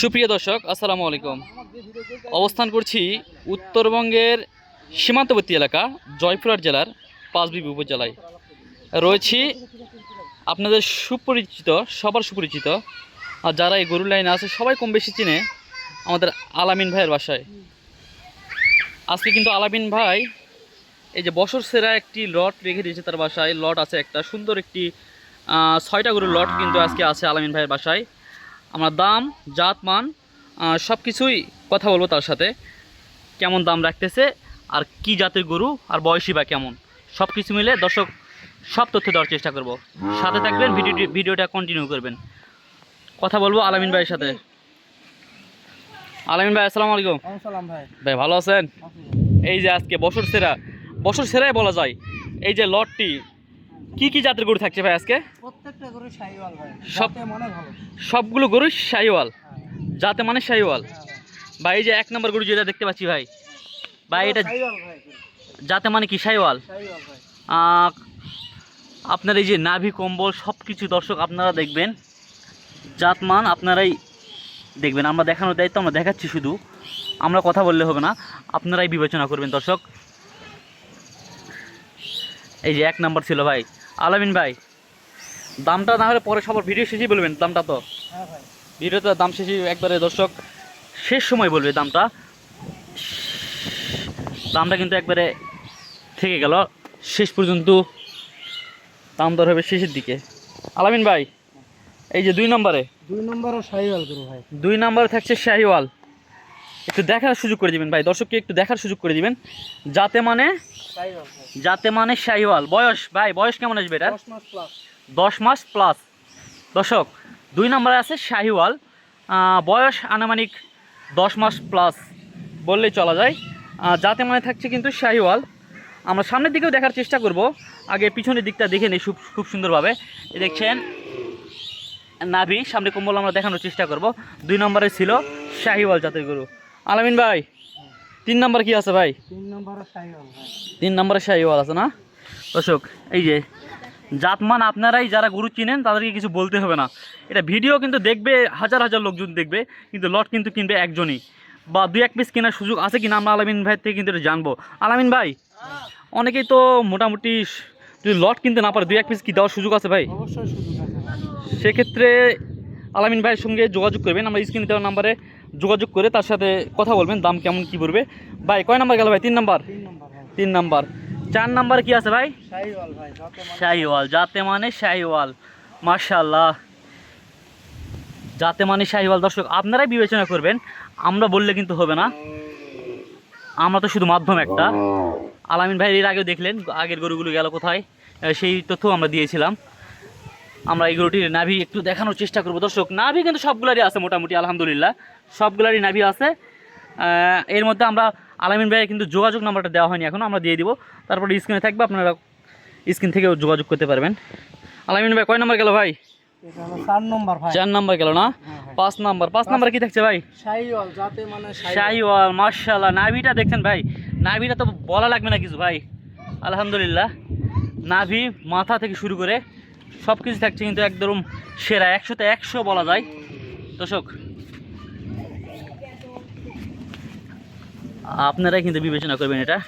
সুপ্রিয় দর্শক, আসসালামু আলাইকুম। অবস্থান করছি উত্তরবঙ্গের সীমান্তবর্তী এলাকা, জয়পুরহাট জেলার পাঁচবিবি উপজেলায়। রয়েছি আপনাদের সুপরিচিত, সবার সুপরিচিত, আর যারা এই গরুর লাইনে আছে, সবাই কম বেশি চিনে আমাদের আলামিন ভাইয়ের বাসায়। আজকে কিন্তু আলামিন ভাই এই যে বছর সেরা একটি লট রেখে দিয়েছে তার বাসায়। লট আছে একটা সুন্দর একটি ছয়টা গরুর লট কিন্তু আজকে আছে আলামিন ভাইয়ের বাসায়। আমরা দাম জাত মান সব কিছুই কথা বলব তার সাথে। কেমন দাম রাখতেছে আর কি জাতের গরু আর বয়সী বা কেমন। সব কিছু মিলে দর্শক সব তথ্য দেওয়ার চেষ্টা করব। সাথে থাকবেন ভিডিওটি ভিডিওটা কন্টিনিউ করবেন। কথা বলব আলামিন ভাইয়ের সাথে। আলামিন ভাই আসসালামু আলাইকুম। ভাই। ভালো আছেন? এই যে আজকে বছর সেরা বছর সেরাই বলা যায়। এই যে লটটি কি কি জাতের গরু থাকছে ভাই আজকে? সব- মনে সবগুলো গরু শাহিওয়াল হ্যাঁ, যাতে মানে শাহিওয়াল ভাই। এই যে এক নম্বর গরু যেটা দেখতে পাচ্ছি ভাই ভাই এটা যাতে মানে কি শাহিওয়াল আপনার এই যে নাভি কম্বল সব কিছু দর্শক আপনারা দেখবেন। জাতমান আপনারাই দেখবেন আমরা দেখানোর দায়িত্ব আমরা দেখাচ্ছি শুধু। আমরা কথা বললে হবে না আপনারাই বিবেচনা করবেন দর্শক। এই যে এক নাম্বার ছিল ভাই। আলামিন ভাই দামটা না হলে পরে সবার ভিডিও শেষেই বলবেন দামটা তো। হ্যাঁ ভাই। ভিডিওতে দাম শেষে একবারে দর্শক শেষ সময় বলবে দামটা। দামটা কিন্তু একবারে থেকে গেল। শেষ পর্যন্ত দাম দর হবে শেষের দিকে। আলামিন ভাই এই যে দুই নম্বরে। দুই নম্বরও শাহিওয়াল গরু ভাই। দুই নম্বরে থাকছে শাহিওয়াল। একটু দেখার সুযোগ করে দিবেন ভাই দর্শককে একটু দেখার সুযোগ করে দিবেন। যাতে মানে শাহিওয়াল যাতে মানে শাহিওয়াল। বয়স ভাই বয়স কেমন আসবে এটা? দশ মাস প্লাস দশ মাস প্লাস দর্শক দুই নম্বরে আছে শাহিওয়াল। বয়স আনুমানিক দশ মাস প্লাস বললেই চলা যায়। যাতে মানে থাকছে কিন্তু শাহিওয়াল। আমরা সামনের দিকেও দেখার চেষ্টা করব। আগে পিছনের দিকটা দেখে নিই খুব সুন্দরভাবে। দেখছেন নাভি সামনে কম্বল আমরা দেখানোর চেষ্টা করব। দুই নম্বরে ছিল শাহিওয়াল জাতের গরু। আলামিন ভাই তিন নম্বর কি আছে ভাই? তিন নম্বরও শাহিওয়াল তিন নম্বরে শাহিওয়াল আছে না? দর্শক এই যে জাতমান আপনারাই যারা গরু চিনেন তাদেরকে কিছু বলতে হবে না। এটা ভিডিও কিন্তু দেখবে হাজার হাজার লোকজন দেখবে কিন্তু লট কিন্তু কিনবে একজনই। বা দুই এক পিস কেনার সুযোগ আছে কিনা আমরা আলামিন ভাই থেকে কিন্তু এটা জানব। আলামিন ভাই অনেকেই তো মোটামুটি যদি লট কিনতে না পারে দুই এক পিস কি দেওয়ার সুযোগ আছে ভাই? সেক্ষেত্রে আলামিন ভাইয়ের সঙ্গে যোগাযোগ করবেন আমরা স্ক্রিনে দেওয়ার নাম্বারে যোগাযোগ করে তার সাথে কথা বলবেন দাম কেমন কি পড়বে। ভাই কয় নাম্বার গেল ভাই? তিন নাম্বার তিন তিন নাম্বার চার নাম্বার কি আছে ভাই? শাহিওয়াল যাতে মানে শাহিওয়াল যাতে মানে মার্শাল্লাহ যাতে মানে শাহিওয়াল। দর্শক আপনারাই বিবেচনা করবেন আমরা বললে কিন্তু হবে না। আমরা তো শুধু মাধ্যম একটা। আলামিন ভাই এর আগেও দেখলেন আগের গরুগুলো গেল কোথায়? সেই তথ্য আমরা দিয়েছিলাম। আমরা এই গরুটির নাভি একটু দেখানোর চেষ্টা করব। দর্শক নাভি কিন্তু সবগুলারই আছে মোটামুটি আলহামদুলিল্লাহ। সবগুলারই নাভি আছে। এর মধ্যে আমরা আলামিন ভাইয়ের কিন্তু যোগাযোগ নাম্বারটা দেওয়া হয়নি এখনও আমরা দিয়ে দিব। তারপরে স্ক্রিনে থাকবে আপনারা স্ক্রিন থেকেও যোগাযোগ করতে পারবেন। আলামিন ভাই কয় নাম্বার গেল ভাই? চার নম্বর চার নাম্বার গেল না? হ্যাঁ পাঁচ নাম্বার। পাঁচ নাম্বার কি থাকছে ভাই? শাহিওয়াল মানে মার্শাল্লাহ নাভিটা দেখছেন ভাই? নাভিটা তো বলা লাগবে না কিছু ভাই। আলহামদুলিল্লাহ। নাভি মাথা থেকে শুরু করে সব কিছু থাকছে কিন্তু একদম সেরা। একশোতে একশো বলা যায়। দর্শক আপনারাই কিন্তু বিবেচনা করবেন এটা।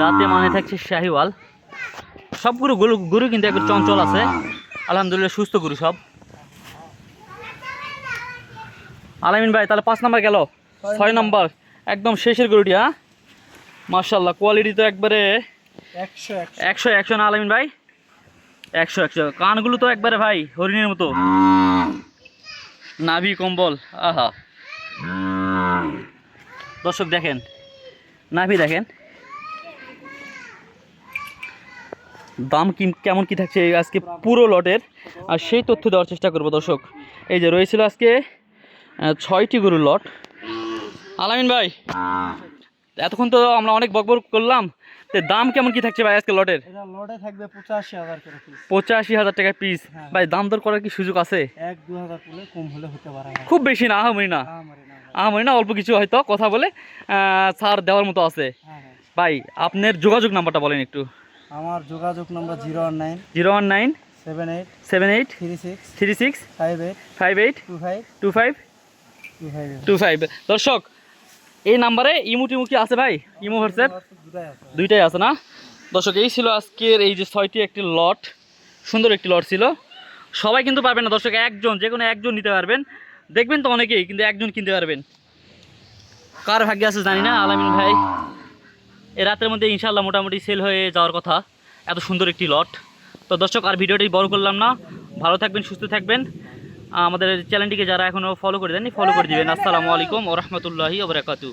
যাতে মানে থাকছে শাহিওয়াল। সব গরু গরু গরু কিন্তু একটু চঞ্চল আছে। আলহামদুলিল্লাহ সুস্থ গরু সব। আলামিন ভাই তাহলে পাঁচ নাম্বার গেল? ছয় নম্বর। একদম শেষের গরুটি হ্যাঁ? মার্শাল্লাহ কোয়ালিটি তো একবারে একশো একশো। না আলামিন ভাই? একশো একশো। কানগুলো তো একবারে ভাই হরিণের মতো। নাভি কম্বল আহা। দর্শক দেখেন নাভি দেখেন। দাম কি কেমন কি থাকছে আজকে পুরো লটের? আর সেই তথ্য দেওয়ার চেষ্টা করব দর্শক। এই যে রয়েছিল আজকে ছয়টি গরুর লট। আলামিন ভাই এতক্ষণ তো আমরা অনেক বকবক করলাম। তো দাম কেমন কি থাকছে ভাই আজকে লটের? লটে থাকবে পঁচাশি হাজার পঁচাশি হাজার টাকা পিস হ্যাঁ। ভাই দাম দর করার কি সুযোগ আছে? এক দু হাজার কম হলে হতে পারে। খুব বেশি না। আহামরি না। আমারই না অল্প কিছু হয়তো কথা বলে ছাড় দেওয়ার মতো আছে। হ্যাঁ ভাই ভাই আপনার যোগাযোগ নাম্বারটা বলেন একটু। আমার যোগাযোগ নম্বর zero one nine zero one nine seven eight seven eight three six three six five eight five eight two five two five two five. Two five. দর্শক এই নাম্বারে ইমো টিমো কি আছে ভাই? Imo WhatsApp? দুইটাই আছে না? দর্শক এই ছিল আজকের এই যে ছয়টি একটি লট সুন্দর একটি লট ছিল। সবাই কিন্তু পারবেন না দর্শক একজন যে কোনো একজন নিতে পারবেন। দেখবেন তো অনেকেই, কিন্তু একজন কিনতে পারবেন। কার ভাগ্যে আছে জানি না, আলামিন ভাই। এ রাতের মধ্যে ইনশাল্লাহ মোটামুটি সেল হয়ে যাওয়ার কথা। এত সুন্দর একটি লট তো দর্শক, আর ভিডিওটি বড় করলাম না। ভালো থাকবেন, সুস্থ থাকবেন। আমাদের চ্যানেলটিকে যারা এখনও ফলো করে দেননি ফলো করে দেবেন। আসসালামু আলাইকুম ও রহমতুল্লাহি ওবরাকাতু